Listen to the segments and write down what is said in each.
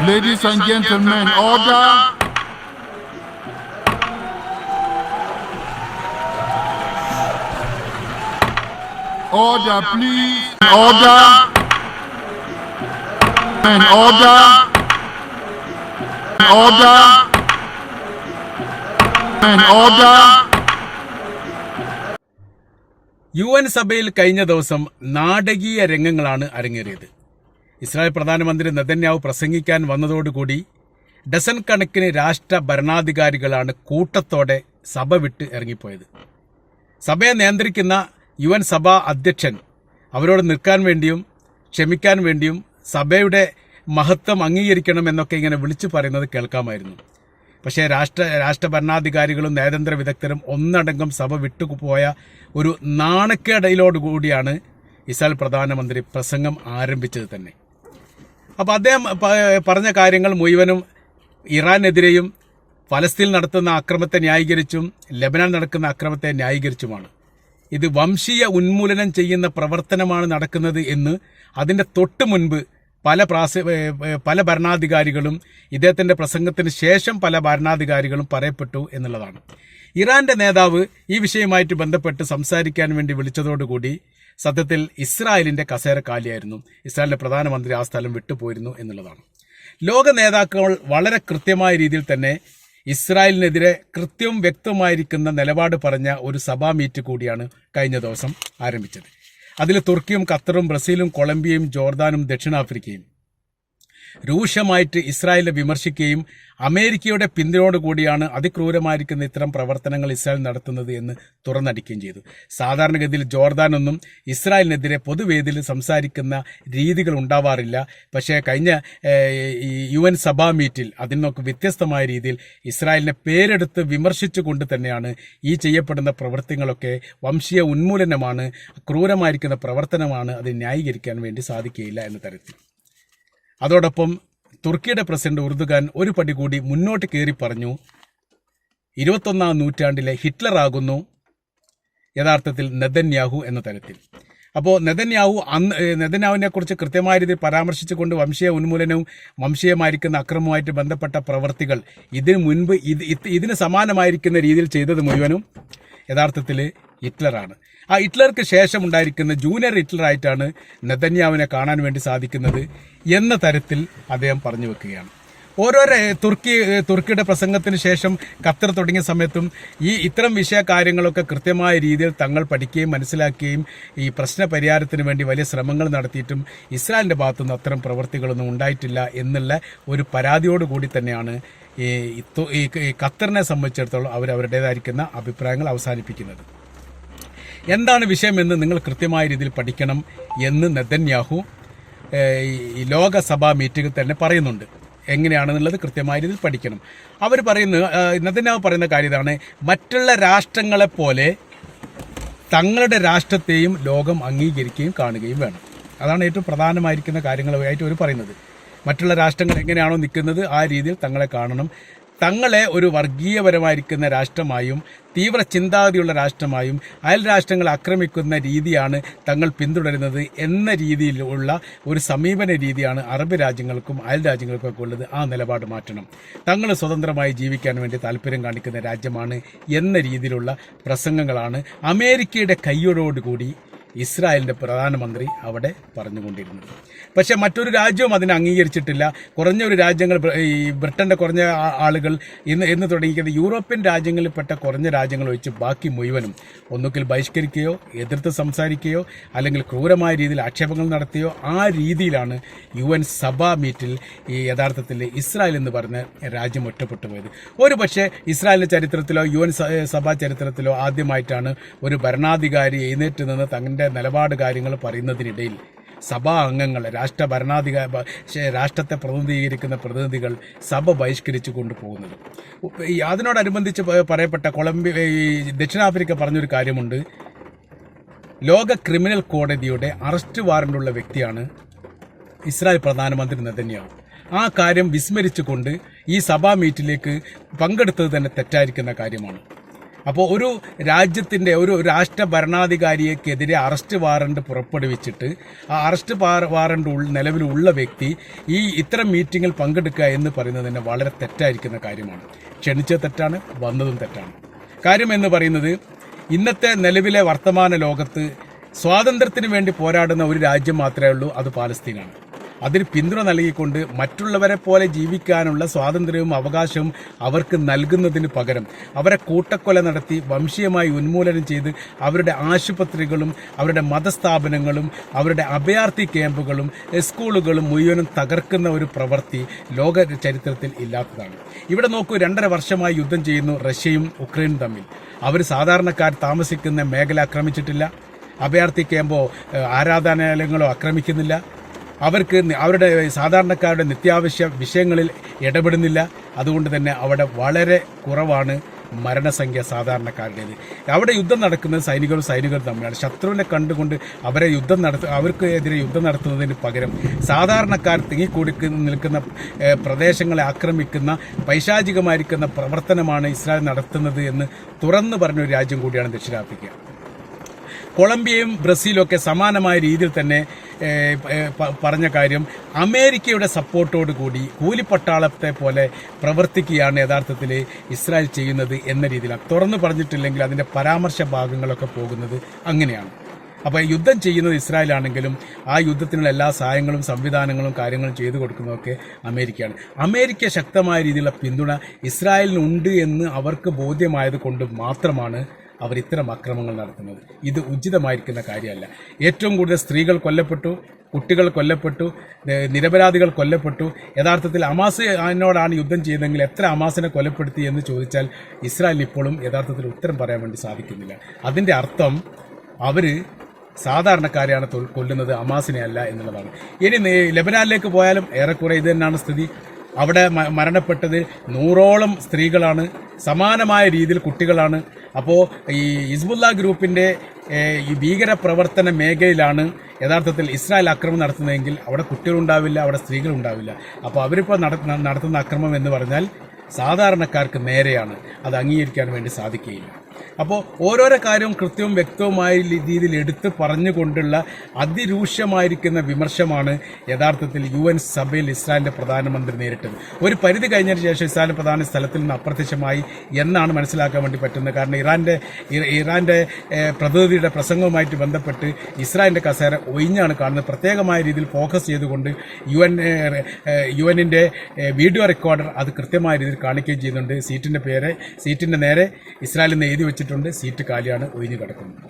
Ladies and gentlemen, order. Order, please. Order. And order. Order. And order. U N സഭയിൽ കഴിഞ്ഞ ദിവസം നാടകീയ രംഗങ്ങളാണ് അരങ്ങേറിയത് ഇസ്രായേൽ പ്രധാനമന്ത്രി നെതന്യാവ് പ്രസംഗിക്കാൻ വന്നതോടുകൂടി ഡസൻ കണക്കിന് രാഷ്ട്ര ഭരണാധികാരികളാണ് കൂട്ടത്തോടെ സഭ വിട്ട് ഇറങ്ങിപ്പോയത്. സഭയെ നിയന്ത്രിക്കുന്ന യു എൻ സഭാ അധ്യക്ഷൻ അവരോട് നിൽക്കാൻ വേണ്ടിയും ക്ഷമിക്കാൻ വേണ്ടിയും സഭയുടെ മഹത്വം അംഗീകരിക്കണം എന്നൊക്കെ ഇങ്ങനെ വിളിച്ചു പറയുന്നത് കേൾക്കാമായിരുന്നു. പക്ഷേ രാഷ്ട്ര രാഷ്ട്ര ഭരണാധികാരികളും നയതന്ത്ര വിദഗ്ധരും ഒന്നടങ്കം സഭ വിട്ടുപോയ ഒരു നാണക്കേടയിലോടുകൂടിയാണ് ഇസ്രായേൽ പ്രധാനമന്ത്രി പ്രസംഗം ആരംഭിച്ചത് തന്നെ. അപ്പോൾ അദ്ദേഹം പറഞ്ഞ കാര്യങ്ങൾ മുഴുവനും ഇറാനെതിരെയും ഫലസ്തീൻ നടത്തുന്ന അക്രമത്തെ ന്യായീകരിച്ചും ലബനാൻ നടക്കുന്ന അക്രമത്തെ ന്യായീകരിച്ചുമാണ്. ഇത് വംശീയ ഉന്മൂലനം ചെയ്യുന്ന പ്രവർത്തനമാണ് നടക്കുന്നത് എന്ന് അതിന്റെ തൊട്ട് മുൻപ് പല പ്രാസ പല ഭരണാധികാരികളും ഇദ്ദേഹത്തിന്റെ പ്രസംഗത്തിന് ശേഷം പല ഭരണാധികാരികളും പറയപ്പെട്ടു എന്നുള്ളതാണ്. ഇറാന്റെ നേതാവ് ഈ വിഷയവുമായിട്ട് ബന്ധപ്പെട്ട് സംസാരിക്കാൻ വേണ്ടി വിളിച്ചതോടുകൂടി സത്യത്തിൽ ഇസ്രായേലിന്റെ കസേര കാലിയായിരുന്നു. ഇസ്രായേലിന്റെ പ്രധാനമന്ത്രി ആ സ്ഥലം വിട്ടുപോയിരുന്നു എന്നുള്ളതാണ്. ലോക നേതാക്കൾ വളരെ കൃത്യമായ രീതിയിൽ തന്നെ ഇസ്രായേലിനെതിരെ കൃത്യവും വ്യക്തമായിരിക്കുന്ന നിലപാട് പറഞ്ഞ ഒരു സഭാ മീറ്റ് കൂടിയാണ് കഴിഞ്ഞ ദിവസം ആരംഭിച്ചത്. അതിൽ തുർക്കിയും ഖത്തറും ബ്രസീലും കൊളംബിയയും ജോർദാനും ദക്ഷിണാഫ്രിക്കയും രൂക്ഷമായിട്ട് ഇസ്രായേലിനെ വിമർശിക്കുകയും അമേരിക്കയുടെ പിന്തുണയോടുകൂടിയാണ് അതിക്രൂരമായിരിക്കുന്ന ഇത്തരം പ്രവർത്തനങ്ങൾ ഇസ്രായേൽ നടത്തുന്നത് എന്ന് തുറന്നടിക്കുകയും ചെയ്തു. സാധാരണഗതിയിൽ ജോർദാനൊന്നും ഇസ്രായേലിനെതിരെ പൊതുവേദിയിൽ സംസാരിക്കുന്ന രീതികൾ ഉണ്ടാവാറില്ല. പക്ഷേ കഴിഞ്ഞ യു എൻ സഭാ മീറ്റിൽ അതിൽ നിന്നൊക്കെ വ്യത്യസ്തമായ രീതിയിൽ ഇസ്രായേലിനെ പേരെടുത്ത് വിമർശിച്ചുകൊണ്ട് തന്നെയാണ് ഈ ചെയ്യപ്പെടുന്ന പ്രവർത്തികളൊക്കെ വംശീയ ഉന്മൂലനമാണ് ക്രൂരമായിരിക്കുന്ന പ്രവർത്തനമാണ് അത് ന്യായീകരിക്കാൻ വേണ്ടി സാധിക്കുകയില്ല എന്ന തരത്തിൽ. അതോടൊപ്പം തുർക്കിയുടെ പ്രസിഡന്റ് ഉറുദുഖാൻ ഒരു പടി കൂടി മുന്നോട്ട് കയറി പറഞ്ഞു ഇരുപത്തൊന്നാം നൂറ്റാണ്ടിലെ ഹിറ്റ്ലർ ആകുന്നു യഥാർത്ഥത്തിൽ നെതന്യാഹു എന്ന തരത്തിൽ. അപ്പോൾ നെതന്യാഹു അന്ന് നെതന്യാഹുവിനെ കുറിച്ച് കൃത്യമായ രീതിയിൽ പരാമർശിച്ചുകൊണ്ട് വംശീയ ഉന്മൂലനവും വംശീയമായിരിക്കുന്ന അക്രമവുമായിട്ട് ബന്ധപ്പെട്ട പ്രവർത്തികൾ ഇതിനു മുൻപ് ഇത് ഇതിന് സമാനമായിരിക്കുന്ന രീതിയിൽ ചെയ്തത് മുഴുവനും യഥാർത്ഥത്തിൽ ഹിറ്റ്ലറാണ്. ആ ഹിറ്റ്ലർക്ക് ശേഷം ഉണ്ടായിരിക്കുന്ന ജൂനിയർ ഹിറ്റ്ലറായിട്ടാണ് നെതന്യാവിനെ കാണാൻ വേണ്ടി സാധിക്കുന്നത് എന്ന തരത്തിൽ അദ്ദേഹം പറഞ്ഞു വെക്കുകയാണ്. ഓരോരോ തുർക്കി തുർക്കിയുടെ പ്രസംഗത്തിന് ശേഷം ഖത്തർ തുടങ്ങിയ സമയത്തും ഈ ഇത്തരം വിഷയ കാര്യങ്ങളൊക്കെ കൃത്യമായ രീതിയിൽ തങ്ങൾ പഠിക്കുകയും മനസ്സിലാക്കുകയും ഈ പ്രശ്ന പരിഹാരത്തിന് വേണ്ടി വലിയ ശ്രമങ്ങൾ നടത്തിയിട്ടും ഇസ്രായേലിന്റെ ഭാഗത്തുനിന്ന് അത്തരം പ്രവൃത്തികളൊന്നും ഉണ്ടായിട്ടില്ല എന്നുള്ള ഒരു പരാതിയോട് കൂടി തന്നെയാണ് ഈ ഖത്തറിനെ സംബന്ധിച്ചിടത്തോളം അവർ അവരുടേതായിരിക്കുന്ന അഭിപ്രായങ്ങൾ അവസാനിപ്പിക്കുന്നത്. എന്താണ് വിഷയമെന്ന് നിങ്ങൾ കൃത്യമായ രീതിയിൽ പഠിക്കണം എന്ന് നെതന്യാഹു ലോകസഭാ മീറ്റിംഗിൽ തന്നെ പറയുന്നുണ്ട്. എങ്ങനെയാണെന്നുള്ളത് കൃത്യമായ രീതിയിൽ പഠിക്കണം. അവർ പറയുന്നത് നെതന്യാഹു പറയുന്ന കാര്യം ഇതാണ്. മറ്റുള്ള രാഷ്ട്രങ്ങളെപ്പോലെ തങ്ങളുടെ രാഷ്ട്രത്തെയും ലോകം അംഗീകരിക്കുകയും കാണുകയും വേണം. അതാണ് ഏറ്റവും പ്രധാനമായിരിക്കുന്ന കാര്യങ്ങളായിട്ട് അവർ പറയുന്നത്. മറ്റുള്ള രാഷ്ട്രങ്ങൾ എങ്ങനെയാണോ നിൽക്കുന്നത് ആ രീതിയിൽ തങ്ങളെ കാണണം. തങ്ങളെ ഒരു വർഗീയപരമായിരിക്കുന്ന രാഷ്ട്രമായും തീവ്ര ചിന്താഗതിയുള്ള രാഷ്ട്രമായും അയൽ രാഷ്ട്രങ്ങൾ ആക്രമിക്കുന്ന രീതിയാണ് തങ്ങൾ പിന്തുടരുന്നത് എന്ന രീതിയിലുള്ള ഒരു സമീപന രീതിയാണ് അറബ് രാജ്യങ്ങൾക്കും അയൽ രാജ്യങ്ങൾക്കൊക്കെ ഉള്ളത് ആ നിലപാട് മാറ്റണം. തങ്ങൾ സ്വതന്ത്രമായി ജീവിക്കാൻ വേണ്ടി താല്പര്യം കാണിക്കുന്ന രാജ്യമാണ് എന്ന രീതിയിലുള്ള പ്രസംഗങ്ങളാണ് അമേരിക്കയുടെ കൈയോടുകൂടി ഇസ്രായേലിന്റെ പ്രധാനമന്ത്രി അവിടെ പറഞ്ഞുകൊണ്ടിരുന്നത്. പക്ഷേ മറ്റൊരു രാജ്യവും അതിനെ അംഗീകരിച്ചിട്ടില്ല. കുറഞ്ഞ ഒരു രാജ്യങ്ങൾ ഈ ബ്രിട്ടന്റെ കുറഞ്ഞ ആളുകൾ ഇന്ന് എന്ന് തുടങ്ങിയിരിക്കുന്നത് യൂറോപ്യൻ രാജ്യങ്ങളിൽപ്പെട്ട കുറഞ്ഞ രാജ്യങ്ങൾ ഒഴിച്ച് ബാക്കി മുഴുവനും ഒന്നുകിൽ ബഹിഷ്കരിക്കുകയോ എതിർത്ത് സംസാരിക്കുകയോ അല്ലെങ്കിൽ ക്രൂരമായ രീതിയിൽ ആക്ഷേപങ്ങൾ നടത്തിയോ ആ രീതിയിലാണ് യു എൻ സഭാ മീറ്റിൽ ഈ യഥാർത്ഥത്തിൽ ഇസ്രായേൽ എന്ന് പറഞ്ഞ രാജ്യം ഒറ്റപ്പെട്ടു പോയത്. ഒരു പക്ഷേ ഇസ്രായേലിന്റെ ചരിത്രത്തിലോ യു എൻ സഭാ ചരിത്രത്തിലോ ആദ്യമായിട്ടാണ് ഒരു ഭരണാധികാരി എഴുന്നേറ്റ് നിന്ന് തങ്ങളുടെ നിലപാട് കാര്യങ്ങൾ പറയുന്നതിനിടയിൽ സഭാ അംഗങ്ങൾ രാഷ്ട്ര ഭരണാധികാരി രാഷ്ട്രത്തെ പ്രതിനിധീകരിക്കുന്ന പ്രതിനിധികൾ സഭ ബഹിഷ്കരിച്ചു കൊണ്ടുപോകുന്നത് അതിനോടനുബന്ധിച്ച് പറയപ്പെട്ട കൊളംബിയ ഈ ദക്ഷിണാഫ്രിക്ക പറഞ്ഞൊരു കാര്യമുണ്ട്. ലോക ക്രിമിനൽ കോടതിയുടെ അറസ്റ്റ് വാറണ്ടുള്ള വ്യക്തിയാണ് ഇസ്രായേൽ പ്രധാനമന്ത്രി നെതന്യാഹു. ആ കാര്യം വിസ്മരിച്ചുകൊണ്ട് ഈ സഭാ മീറ്റിലേക്ക് പങ്കെടുത്തത് തന്നെ തെറ്റായിരിക്കുന്ന കാര്യമാണ്. അപ്പോൾ ഒരു രാജ്യത്തിന്റെ ഒരു രാഷ്ട്ര ഭരണാധികാരിയെക്കെതിരെ അറസ്റ്റ് വാറണ്ട് പുറപ്പെടുവിച്ചിട്ട് ആ അറസ്റ്റ് വാറണ്ട് നിലവിലുള്ള വ്യക്തി ഈ ഇത്തരം മീറ്റിങ്ങിൽ പങ്കെടുക്കുക എന്ന് പറയുന്നത് തന്നെ വളരെ തെറ്റായിരിക്കുന്ന കാര്യമാണ്. ക്ഷണിച്ച തെറ്റാണ് വന്നതും തെറ്റാണ്. കാര്യം എന്ന് പറയുന്നത് ഇന്നത്തെ നിലവിലെ വർത്തമാന ലോകത്ത് സ്വാതന്ത്ര്യത്തിന് വേണ്ടി പോരാടുന്ന ഒരു രാജ്യം മാത്രമേ ഉള്ളൂ അത് പാലസ്തീനാണ്. അതിന് പിന്തുണ നൽകിക്കൊണ്ട് മറ്റുള്ളവരെ പോലെ ജീവിക്കാനുള്ള സ്വാതന്ത്ര്യവും അവകാശവും അവർക്ക് നൽകുന്നതിന് പകരം അവരെ കൂട്ടക്കൊല നടത്തി വംശീയമായി ഉന്മൂലനം ചെയ്ത് അവരുടെ ആശുപത്രികളും അവരുടെ മതസ്ഥാപനങ്ങളും അവരുടെ അഭയാർത്ഥി ക്യാമ്പുകളും സ്കൂളുകളും മുഴുവനും തകർക്കുന്ന ഒരു പ്രവൃത്തി ലോക ചരിത്രത്തിൽ ഇല്ലാത്തതാണ്. ഇവിടെ നോക്കൂ രണ്ടര വർഷമായി യുദ്ധം ചെയ്യുന്നു റഷ്യയും ഉക്രൈനും തമ്മിൽ. അവർ സാധാരണക്കാർ താമസിക്കുന്ന മേഖല ആക്രമിച്ചിട്ടില്ല. അഭയാർത്ഥി ക്യാമ്പോ ആരാധനാലയങ്ങളോ ആക്രമിക്കുന്നില്ല. അവർക്ക് അവരുടെ സാധാരണക്കാരുടെ നിത്യാവശ്യ വിഷയങ്ങളിൽ ഇടപെടുന്നില്ല. അതുകൊണ്ട് തന്നെ അവിടെ വളരെ കുറവാണ് മരണസംഖ്യ സാധാരണക്കാരുടേത്. അവിടെ യുദ്ധം നടക്കുന്നത് സൈനികരും സൈനികരും തമ്മിലാണ്. ശത്രുവിനെ കണ്ടുകൊണ്ട് അവരെ യുദ്ധം നടത്ത അവർക്ക് എതിരെ യുദ്ധം നടത്തുന്നതിന് പകരം സാധാരണക്കാർ തിങ്ങിക്കൂടി നിൽക്കുന്ന പ്രദേശങ്ങളെ ആക്രമിക്കുന്ന പൈശാചികമായിരിക്കുന്ന പ്രവർത്തനമാണ് ഇസ്രായേൽ നടത്തുന്നത് എന്ന് തുറന്നു പറഞ്ഞൊരു രാജ്യം കൂടിയാണ് ദക്ഷിണാഫ്രിക്ക. കൊളംബിയയും ബ്രസീലും ഒക്കെ സമാനമായ രീതിയിൽ തന്നെ പറഞ്ഞ കാര്യം അമേരിക്കയുടെ സപ്പോർട്ടോട് കൂടി കൂലിപ്പട്ടാളത്തെ പോലെ പ്രവർത്തിക്കുകയാണ് യഥാർത്ഥത്തിൽ ഇസ്രായേൽ ചെയ്യുന്നത് എന്ന രീതിയിലാണ്. തുറന്നു പറഞ്ഞിട്ടില്ലെങ്കിൽ അതിന്റെ പരാമർശ ഭാഗങ്ങളൊക്കെ പോകുന്നത് അങ്ങനെയാണ്. അപ്പോൾ യുദ്ധം ചെയ്യുന്നത് ഇസ്രായേലാണെങ്കിലും ആ യുദ്ധത്തിനുള്ള എല്ലാ സഹായങ്ങളും സംവിധാനങ്ങളും കാര്യങ്ങളും ചെയ്തു കൊടുക്കുന്നതൊക്കെ അമേരിക്കയാണ്. അമേരിക്ക ശക്തമായ രീതിയിലുള്ള പിന്തുണ ഇസ്രായേലിനുണ്ട് എന്ന് അവർക്ക് ബോധ്യമായത് കൊണ്ട് മാത്രമാണ് അവർ ഇത്തരം അക്രമങ്ങൾ നടത്തുന്നത്. ഇത് ഉചിതമായിരിക്കുന്ന കാര്യമല്ല. ഏറ്റവും കൂടുതൽ സ്ത്രീകൾ കൊല്ലപ്പെട്ടു കുട്ടികൾ കൊല്ലപ്പെട്ടു നിരപരാധികൾ കൊല്ലപ്പെട്ടു. യഥാർത്ഥത്തിൽ അമാസിനോടാണ് യുദ്ധം ചെയ്തതെങ്കിൽ എത്ര അമാസിനെ കൊലപ്പെടുത്തി എന്ന് ചോദിച്ചാൽ ഇസ്രായേൽ ഇപ്പോഴും യഥാർത്ഥത്തിൽ ഉത്തരം പറയാൻ വേണ്ടി സാധിക്കുന്നില്ല. അതിന്റെ അർത്ഥം അവർ സാധാരണക്കാരെയാണ് കൊല്ലുന്നത് അമാസിനെ അല്ല എന്നുള്ളതാണ്. ഇനി ലബനാനിലേക്ക് പോയാലും ഏറെക്കുറെ ഇത് തന്നെയാണ് സ്ഥിതി. അവിടെ മരണപ്പെട്ടത് നൂറോളം സ്ത്രീകളാണ്. സമാനമായ രീതിയിൽ കുട്ടികളാണ്. അപ്പോൾ ഈ ഹിസ്ബുല്ല ഗ്രൂപ്പിന്റെ ഈ ഭീകര പ്രവർത്തന മേഖലയിലാണ് യഥാർത്ഥത്തിൽ ഇസ്രായേൽ ആക്രമണം നടത്തുന്നതെങ്കിൽ അവിടെ കുട്ടികളുണ്ടാവില്ല അവിടെ സ്ത്രീകളുണ്ടാവില്ല. അപ്പോൾ അവരിപ്പോൾ നട- നടത്തുന്ന അക്രമം എന്ന് പറഞ്ഞാൽ സാധാരണക്കാർക്ക് നേരെയാണ്. അത് അംഗീകരിക്കാൻ വേണ്ടി സാധിക്കുകയില്ല. അപ്പോൾ ഓരോരോ കാര്യവും കൃത്യവും വ്യക്തവുമായ രീതിയിൽ എടുത്ത് പറഞ്ഞുകൊണ്ടുള്ള അതിരൂക്ഷമായിരിക്കുന്ന വിമർശമാണ് യഥാർത്ഥത്തിൽ യു എൻ സഭയിൽ ഇസ്രായേലിന്റെ പ്രധാനമന്ത്രി നേരിട്ടത്. ഒരു പരിധി കഴിഞ്ഞതിന് ശേഷം ഇസ്രായേൽ പ്രധാന സ്ഥലത്തിൽ നിന്ന് അപ്രത്യക്ഷമായി എന്നാണ് മനസ്സിലാക്കാൻ വേണ്ടി പറ്റുന്നത്. കാരണം ഇറാന്റെ ഇറാന്റെ പ്രതിനിധിയുടെ പ്രസംഗവുമായിട്ട് ബന്ധപ്പെട്ട് ഇസ്രായേലിന്റെ കസേര ഒഴിഞ്ഞാണ് കാണുന്നത്. പ്രത്യേകമായ രീതിയിൽ ഫോക്കസ് ചെയ്തുകൊണ്ട് യു എൻ യു എന്നിന്റെ വീഡിയോ റെക്കോർഡർ അത് കൃത്യമായ രീതിയിൽ കാണിക്കുകയും ചെയ്യുന്നുണ്ട്. സീറ്റിന്റെ പേര് സീറ്റിന്റെ നേരെ ഇസ്രായേലിൽ നിന്ന് എഴുതി വെച്ചിട്ടുണ്ട്. സീറ്റ് കാലിയാണ് ഒഴിഞ്ഞു കിടക്കുന്നത്.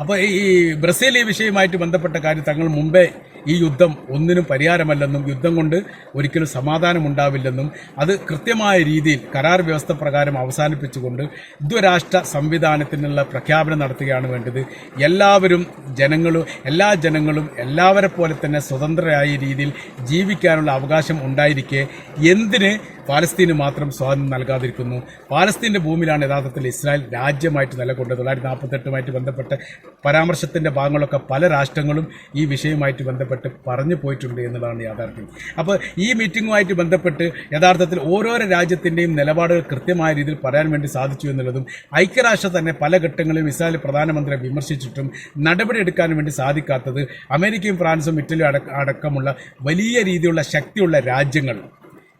അപ്പോൾ ഈ ബ്രസീൽ ഈ വിഷയവുമായിട്ട് ബന്ധപ്പെട്ട കാര്യം തങ്ങൾ മുമ്പേ ഈ യുദ്ധം ഒന്നിനും പരിഹാരമല്ലെന്നും യുദ്ധം കൊണ്ട് ഒരിക്കലും സമാധാനം ഉണ്ടാവില്ലെന്നും അത് കൃത്യമായ രീതിയിൽ കരാർ വ്യവസ്ഥ പ്രകാരം അവസാനിപ്പിച്ചുകൊണ്ട് ദ്വരാഷ്ട്ര സംവിധാനത്തിനുള്ള പ്രഖ്യാപനം നടത്തുകയാണ് വേണ്ടത്. എല്ലാവരും ജനങ്ങളും എല്ലാ ജനങ്ങളും എല്ലാവരെ പോലെ തന്നെ സ്വതന്ത്രരായ രീതിയിൽ ജീവിക്കാനുള്ള അവകാശം ഉണ്ടായിരിക്കെ. എന്തിന് പാലസ്തീന് മാത്രം സ്വാതന്ത്ര്യം നൽകാതിരിക്കുന്നു? പാലസ്തീന്റെ ഭൂമിയിലാണ് യഥാർത്ഥത്തിൽ ഇസ്രായേൽ രാജ്യമായിട്ട് നിലകൊണ്ടത്. തൊള്ളായിരത്തി നാൽപ്പത്തെട്ടുമായിട്ട് ബന്ധപ്പെട്ട പരാമർശത്തിന്റെ ഭാഗങ്ങളൊക്കെ പല രാഷ്ട്രങ്ങളും ഈ വിഷയവുമായിട്ട് ബന്ധപ്പെട്ട് പറഞ്ഞു പോയിട്ടുണ്ട് എന്നുള്ളതാണ് യാഥാർത്ഥ്യം. അപ്പോൾ ഈ മീറ്റിങ്ങുമായിട്ട് ബന്ധപ്പെട്ട് യഥാർത്ഥത്തിൽ ഓരോരോ രാജ്യത്തിന്റെയും നിലപാടുകൾ കൃത്യമായ രീതിയിൽ പറയാൻ വേണ്ടി സാധിച്ചു എന്നുള്ളതും ഐക്യരാഷ്ട്ര തന്നെ പല ഘട്ടങ്ങളിലും ഇസ്രായേൽ പ്രധാനമന്ത്രിയെ വിമർശിച്ചിട്ടും നടപടിയെടുക്കാൻ വേണ്ടി സാധിക്കാത്തത് അമേരിക്കയും ഫ്രാൻസും ഇറ്റലിയും അടക്കമുള്ള വലിയ രീതിയിലുള്ള ശക്തിയുള്ള രാജ്യങ്ങൾ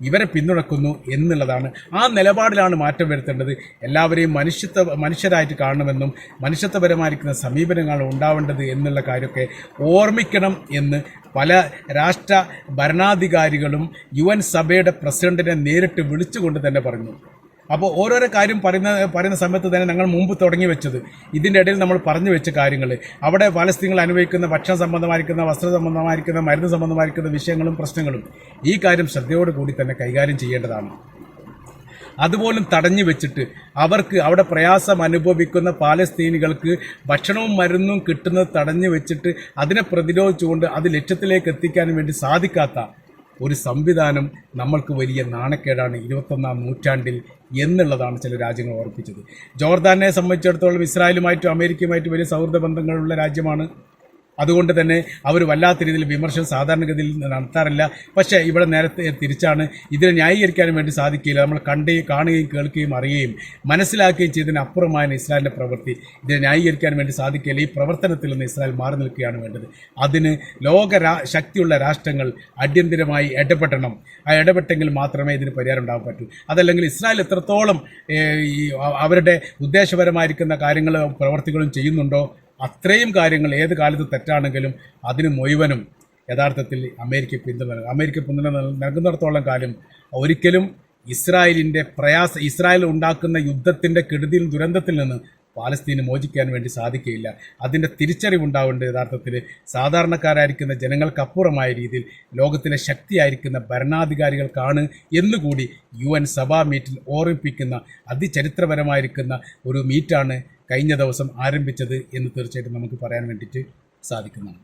ഇവരെ പിന്തുണക്കുന്നു എന്നുള്ളതാണ് ആ നിലപാടിലാണ് മാറ്റം വരുത്തേണ്ടത്. എല്ലാവരെയും മനുഷ്യത്വ മനുഷ്യരായിട്ട് കാണണമെന്നും മനുഷ്യത്വപരമായിരിക്കുന്ന സമീപനങ്ങൾ ഉണ്ടാവേണ്ടത് എന്നുള്ള കാര്യമൊക്കെ ഓർമ്മിക്കണം എന്ന് പല രാഷ്ട്ര ഭരണാധികാരികളും യു സഭയുടെ പ്രസിഡന്റിനെ നേരിട്ട് വിളിച്ചുകൊണ്ട് തന്നെ പറഞ്ഞു. അപ്പോൾ ഓരോരോ കാര്യം പറയുന്ന പറയുന്ന സമയത്ത് തന്നെ ഞങ്ങൾ മുമ്പ് തുടങ്ങി വെച്ചത്. ഇതിന്റെ ഇടയിൽ നമ്മൾ പറഞ്ഞു വെച്ച കാര്യങ്ങൾ. അവിടെ പാലസ്തീനികൾ അനുഭവിക്കുന്ന ഭക്ഷണ സംബന്ധമായിരിക്കുന്ന വസ്ത്ര സംബന്ധമായിരിക്കുന്ന മരുന്ന് സംബന്ധമായിരിക്കുന്ന വിഷയങ്ങളും പ്രശ്നങ്ങളും ഈ കാര്യം ശ്രദ്ധയോടുകൂടി തന്നെ കൈകാര്യം ചെയ്യേണ്ടതാണ്. അതുപോലും തടഞ്ഞു വെച്ചിട്ട് അവർക്ക് അവിടെ പ്രയാസം അനുഭവിക്കുന്ന പാലസ്തീനികൾക്ക് ഭക്ഷണവും മരുന്നും കിട്ടുന്നത് തടഞ്ഞു വെച്ചിട്ട് അതിനെ പ്രതിരോധിച്ചുകൊണ്ട് അത് ലക്ഷ്യത്തിലേക്ക് എത്തിക്കാൻ വേണ്ടി സാധിക്കാത്ത ഒരു സംവിധാനം നമ്മൾക്ക് വലിയ നാണക്കേടാണ് ഇരുപത്തൊന്നാം നൂറ്റാണ്ടിൽ എന്നുള്ളതാണ് ചില രാജ്യങ്ങൾ ഓർപ്പിച്ചത്. ജോർദാനെ സംബന്ധിച്ചിടത്തോളം ഇസ്രായേലുമായിട്ടും അമേരിക്കയുമായിട്ടും വലിയ സൗഹൃദ ബന്ധങ്ങളുള്ള രാജ്യമാണ് അതുകൊണ്ട് തന്നെ അവർ വല്ലാത്ത രീതിയിൽ വിമർശനം സാധാരണഗതിയിൽ നടത്താറില്ല. പക്ഷേ ഇവിടെ നേരത്തെ തിരിച്ചാണ് ഇതിനെ ന്യായീകരിക്കാനും വേണ്ടി സാധിക്കില്ല നമ്മൾ കണ്ടുകയും കാണുകയും കേൾക്കുകയും അറിയുകയും മനസ്സിലാക്കുകയും ചെയ്തതിന് അപ്പുറമാണ് ഇസ്രായേലിന്റെ പ്രവൃത്തി. ഇതിനെ ന്യായീകരിക്കാൻ വേണ്ടി സാധിക്കില്ല ഈ പ്രവർത്തനത്തിൽ നിന്ന് ഇസ്രായേൽ മാറി നിൽക്കുകയാണ് വേണ്ടത്. അതിന് ലോക ശക്തിയുള്ള രാഷ്ട്രങ്ങൾ അടിയന്തിരമായി ഇടപെടണം. ആ ഇടപെട്ടെങ്കിൽ മാത്രമേ ഇതിന് പരിഹാരം ഉണ്ടാകാൻ പറ്റൂ. അതല്ലെങ്കിൽ ഇസ്രായേൽ എത്രത്തോളം ഈ അവരുടെ ഉദ്ദേശപരമായിരിക്കുന്ന കാര്യങ്ങളും പ്രവർത്തികളും ചെയ്യുന്നുണ്ടോ അത്രയും കാര്യങ്ങൾ ഏത് കാലത്ത് തെറ്റാണെങ്കിലും അതിന് മുഴുവനും യഥാർത്ഥത്തിൽ അമേരിക്ക പിന്തുണ. അമേരിക്ക പിന്തുണ നൽകുന്നിടത്തോളം കാലം ഒരിക്കലും ഇസ്രായേലിന്റെ പ്രയാസ ഇസ്രായേൽ ഉണ്ടാക്കുന്ന യുദ്ധത്തിന്റെ കെടുതിയിൽ ദുരന്തത്തിൽ നിന്ന് പാലസ്തീന് മോചിക്കാൻ വേണ്ടി സാധിക്കുകയില്ല. അതിന്റെ തിരിച്ചറിവുണ്ടാവേണ്ട യഥാർത്ഥത്തിൽ സാധാരണക്കാരായിരിക്കുന്ന ജനങ്ങൾക്കപ്പുറമായ രീതിയിൽ ലോകത്തിലെ ശക്തിയായിരിക്കുന്ന ഭരണാധികാരികൾക്കാണ് എന്നുകൂടി യു എൻ സഭാ മീറ്റിൽ ഓർമ്മിപ്പിക്കുന്ന അതിചരിത്രപരമായിരിക്കുന്ന ഒരു മീറ്റാണ് കഴിഞ്ഞ ദിവസം ആരംഭിച്ചത് എന്ന് തീർച്ചയായിട്ടും നമുക്ക് പറയാൻ വേണ്ടിയിട്ട് സാധിക്കുന്നതാണ്.